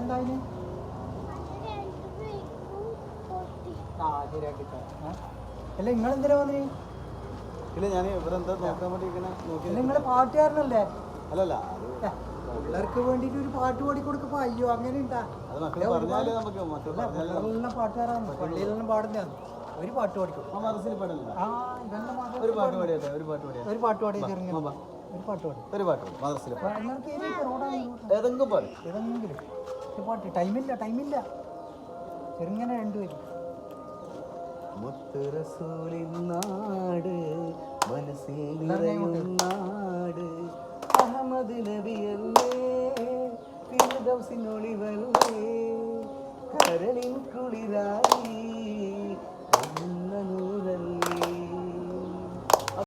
എന്തായാലും ആ ശരിയാക്കി തരാം അല്ല നിങ്ങൾ എന്തിനാ വന്നേ? ഇല്ല ഞാൻ ഇവരെന്താ നോക്കാൻ വേണ്ടി ഇങ്ങനെ നോക്കി നിങ്ങൾ പാട്ടുകാരനല്ലേ? അല്ലല്ല പിള്ളേർക്ക് വേണ്ടിട്ട് ഒരു പാട്ട് പാടി കൊടുക്കുമ്പോ അയ്യോ അങ്ങനെ ഉണ്ടാ പിള്ളേരെല്ലാം പാട്ടുകാരാണ്. പള്ളിയിലെല്ലാം പാടുന്നതാണ് ഒരു പാട്ട് പാടിക്കും ആ മറസിൽ പാടില്ല. ആ ഇതെല്ലാം ഒരു പാട്ട് പാടിയാട്ടെ ഒരു പാട്ട് പാടിയാ ഒരു പാട്ട് പാടി ചെറുങ്ങനെ. ഒരു പാട്ട് പാടി ഒരു പാട്ട് മദ്രസിൽ ഏതെങ്കിലും പാടും. ഏതെങ്കിലും. ഒറ്റപ്പാട്ട് ടൈമില്ല ടൈമില്ല. ചെറുങ്ങനെ രണ്ടുപേരും നാട് നാട്. അഹമ്മദ് നബിയല്ലേ കരളിൻ കുളിരായി